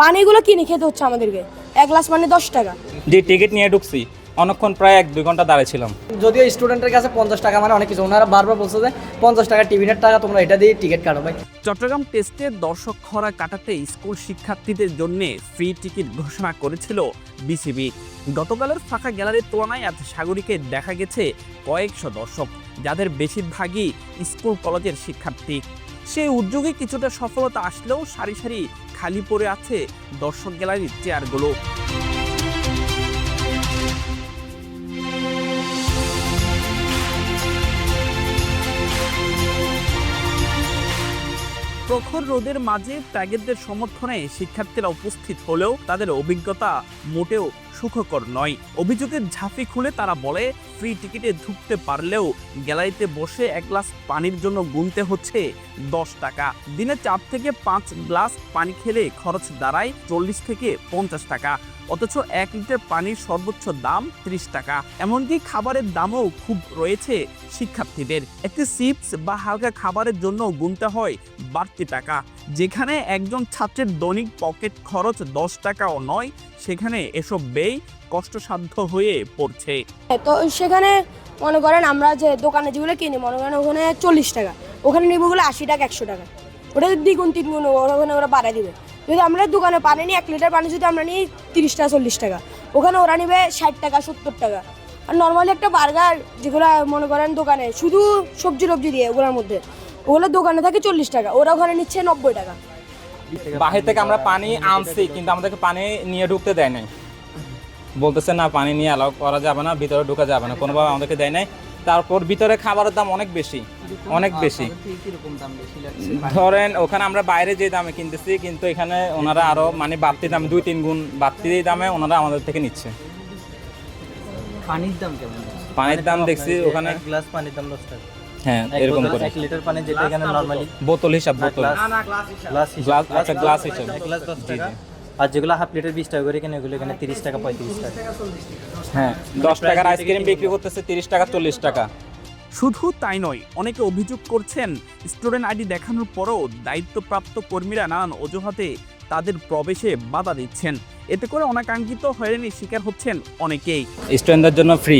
পানিগুলো কিনে খেতে হচ্ছে আমাদেরকে। এক গ্লাস পানি দশ টাকা। যে টিকিট নিয়ে ঢুকছি। অনেকক্ষণ প্রায় এক দুই ঘণ্টা দাঁড়িয়েছিলাম যদিও স্টুডেন্টের কাছে পঞ্চাশ টাকা মানে অনেক কিছু। ওনারা বারবার বলছে যে পঞ্চাশ টাকা টিফিনের টাকা তোমরা এটা দিয়ে টিকিট কাটো ভাই। চট্টগ্রাম টেস্টে দর্শক খরা কাটাতে স্কুল শিক্ষার্থীদের জন্য ফ্রি টিকিট ঘোষণা করেছিল বিসিবি। গতকালের ফাঁকা গ্যালারির তুলনায় আজ সাগরিকে দেখা গেছে কয়েকশো দর্শক যাদের বেশিরভাগই স্কুল কলেজের শিক্ষার্থী। সেই উদ্যোগে কিছুটা সফলতা আসলেও সারি সারি খালি পড়ে আছে দর্শক গ্যালারির চেয়ারগুলো। প্রখর রোদের মাঝে ত্যাগেরদের সমর্থনে শিক্ষার্থীরা উপস্থিত হলেও তাদের অভিজ্ঞতা মোটেও সুখকর নয়। অভিযোগের ঝাঁপি খুলে তারা বলে, ফ্রি টিকিটে ঢুকতে পারলেও গ্যালারিতে বসে এক গ্লাস পানির জন্য গুনতে হচ্ছে দশ টাকা। দিনে চার থেকে পাঁচ গ্লাস পানি খেলে খরচ দাঁড়ায় চল্লিশ থেকে পঞ্চাশ টাকা। অথচ এক লিটার পানির সর্বোচ্চ দাম ত্রিশ টাকা। এমনকি খাবারের দামও খুব রয়েছে শিক্ষার্থীদের। একটি চিপস বা হালকা খাবারের জন্য গুনতে হয় বাড়তি টাকা। যেখানে একজন ছাত্রের দৈনিক পকেট খরচ দশ টাকাও নয় সেখানে এসব ব্যয় কষ্টসাধ্য হয়ে পড়ছে। তো সেখানে মনে করেন আমরা যে দোকানে যেগুলো কিনি, মনে করেন ওখানে চল্লিশ টাকা, ওখানে নিব ওগুলো আশি টাকা, একশো টাকা। ওটা দ্বিগুণ তিনগুণ ওখানে ওরা বাড়ায় দিবে। যদি আমরা দোকানে পানি নিই, এক লিটার পানি যদি আমরা নিই তিরিশ টাকা, চল্লিশ টাকা, ওখানে ওরা নিবে ষাট টাকা, সত্তর টাকা। আর নর্মালি একটা বার্গার যেগুলো মনে করেন দোকানে, শুধু সবজি টবজি দিয়ে ওগুলোর মধ্যে, ওগুলো দোকানে থাকে চল্লিশ টাকা, ওরা ওখানে নিচ্ছে নব্বই টাকা। বাহির থেকে আমরা পানি আনছি কিন্তু আমাদেরকে পানি নিয়ে ঢুকতে দেয় নাই। বলতেছে না পানি নিয়ে অ্যালাউ করা যাবে না ভিতরে ঢোকা যাবে না। কোনোভাবে আমাদেরকে দেয় নাই। তারপর ভিতরে খাবারের দাম অনেক বেশি অনেক বেশি। কীরকম দাম বেশি লাগছে ধরেন ওখানে আমরা বাইরে যে দামে কিনতেছি কিন্তু এখানে ওনারা আরও মানে বাড়তি দামে দুই তিন গুণ বাড়তি দামে ওনারা আমাদের থেকে নিচ্ছে। পানির দাম কেমন? পানির দাম দেখছি ওখানে গ্লাস পানির দাম দশ টাকা। হ্যাঁ এরকম করে। এক লিটার পানি যেটা এখানে নর্মালি বোতল। হিসাব বোতল। গ্লাস গ্লাস একটা গ্লাস হিসাব। গ্লাস দশ টাকা আর যেগুলো হাফ লিটার বিশ টাকা করে এখানে এগুলো এখানে তিরিশ টাকা পঁয়ত্রিশ টাকা। হ্যাঁ দশ টাকার আইসক্রিম বিক্রি করতেছে তিরিশ টাকা চল্লিশ টাকা। শুধু তাই নয় অনেকে অভিযোগ করছেন স্টুডেন্ট আইডি দেখানোর পরও দায়িত্বপ্রাপ্ত কর্মীরা নানান অজুহাতে তাদের প্রবেশে বাধা দিচ্ছেন। এতে করে অনাকাঙ্ক্ষিত হয়রানির শিকার হচ্ছেন অনেকেই। স্টুডেন্টদের জন্য ফ্রি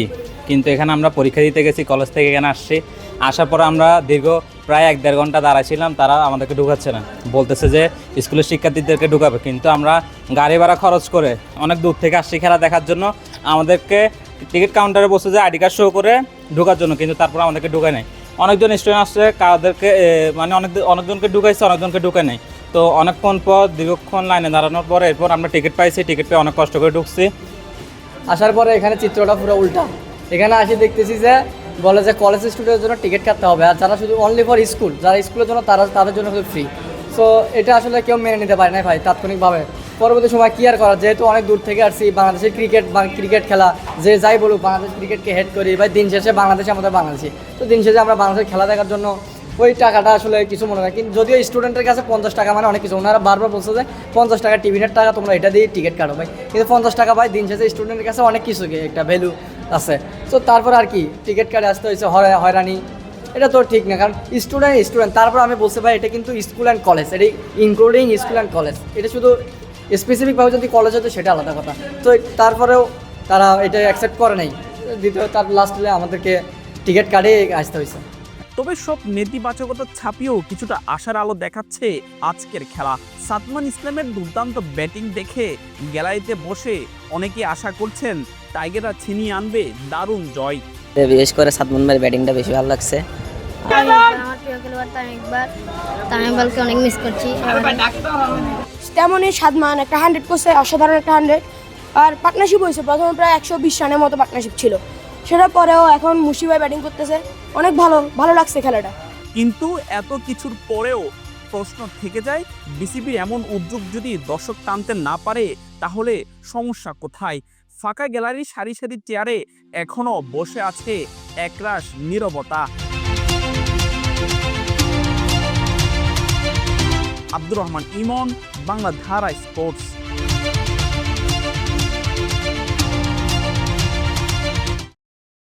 কিন্তু এখানে আমরা পরীক্ষা দিতে গেছি কলেজ থেকে এখানে আসছি। আসার পর আমরা দীর্ঘ প্রায় এক দেড় ঘণ্টা দাঁড়াইছিলাম, তারা আমাদেরকে ঢুকাচ্ছে না। বলতেছে যে স্কুলের শিক্ষার্থীদেরকে ঢুকাবে, কিন্তু আমরা গাড়ি ভাড়া খরচ করে অনেক দূর থেকে আসছি খেলা দেখার জন্য। আমাদেরকে টিকিট কাউন্টারে বসে যে আইডি কার্ড শো করে ঢোকার জন্য, কিন্তু তারপর আমাদেরকে ঢুকায় নাই। অনেকজন স্টুডেন্ট আসছে, কাদেরকে মানে অনেক অনেকজনকে ঢুকাইছে, অনেকজনকে ঢুকে নেই। তো অনেকক্ষণ পর, দীর্ঘক্ষণ লাইনে দাঁড়ানোর পর এরপর আমরা টিকিট পাইছি, টিকিট পেয়ে অনেক কষ্ট করে ঢুকছি। আসার পরে এখানে চিত্রটা পুরো উল্টা। এখানে আসি দেখতেছি যে বলে যে কলেজ স্টুডেন্টের জন্য টিকিট কাটতে হবে আর যারা শুধু অনলি ফর স্কুল যারা স্কুলের জন্য তারা, তাদের জন্য শুধু ফ্রি সো এটা আসলে কেউ মেনে নিতে পারে না ভাই, তাৎক্ষণিকভাবে। পরবর্তী সময় কি আর করা, যেহেতু অনেক দূর থেকে আসছি বাংলাদেশের ক্রিকেট ক্রিকেট খেলা, যে যাই বলুক, বাংলাদেশ ক্রিকেটকে হেড করি ভাই দিন শেষে বাংলাদেশে আমাদের বাংলাদেশি। তো দিন শেষে আমরা বাংলাদেশের খেলা দেখার জন্য ওই টাকাটা আসলে কিছু মনে হয় কিন্তু যদিও স্টুডেন্টের কাছে পঞ্চাশ টাকা মানে অনেক কিছু, ওনারা বারবার বলছে যে পঞ্চাশ টাকা টিফিনের টাকা তোমরা এটা দিয়ে টিকিট কাটো ভাই। কিন্তু পঞ্চাশ টাকা ভাই, দিন শেষে স্টুডেন্টের কাছে অনেক কিছু একটা ভ্যালু আছে। তো তারপর আর কি টিকিট কাটে আসতে হয়েছে হয়রা- হয়রানি। এটা তো ঠিক না, কারণ স্টুডেন্ট স্টুডেন্ট তারপর আমি বলতে ভাই, এটা কিন্তু স্কুল অ্যান্ড কলেজ এটি ইনক্লুডিং স্কুল অ্যান্ড কলেজ এটা শুধু স্পেসিফিকভাবে যদি কলেজ হতো, সেটা আলাদা কথা। তো তারপরেও তারা এটা অ্যাকসেপ্ট করে নাই। দ্বিতীয়, তার লাস্টে আমাদেরকে টিকিট কাটে আসতে হয়েছে। তবে সব নেতিবাচকতা ছাপিয়েও কিছুটা আশার আলো দেখাচ্ছে আজকের খেলা। সাদমান ইসলামের দুর্দান্ত ব্যাটিং দেখে গ্যালারিতে বসে অনেকে আশা করছেন টাইগাররা ছিনিয়ে আনবে দারুণ জয়। বিশেষ করে সাদমান ভাইয়ের ব্যাটিংটা বেশি ভালো লাগছে। আমার প্রিয় খেলোয়াড় তামিম ইকবাল তামিম ইকবালকে অনেক মিস করছি তেমনই সাদমান একটা হান্ড্রেড করছে অসাধারণ একটা হান্ড্রেড আর পার্টনারশিপ হয়েছে প্রথমে প্রায় একশো বিশ রানের মতো পার্টনারশিপ ছিল। সেটার পরেও এখন মুশিবাই ব্যাটিং করতেছে। অনেক ভালো ভালো লাগছে খেলাটা। কিন্তু এত কিছুর পরেও প্রশ্ন থেকে যায় বিসিবির এমন উদ্যোগ যদি দর্শক টানতে না পারে তাহলে সমস্যা কোথায়? ফাঁকা গ্যালারি সারি সারি চেয়ারে এখনও বসে আছে একরাশ নিরবতা। আব্দুর রহমান, ইমন, বাংলা ধারা স্পোর্টস।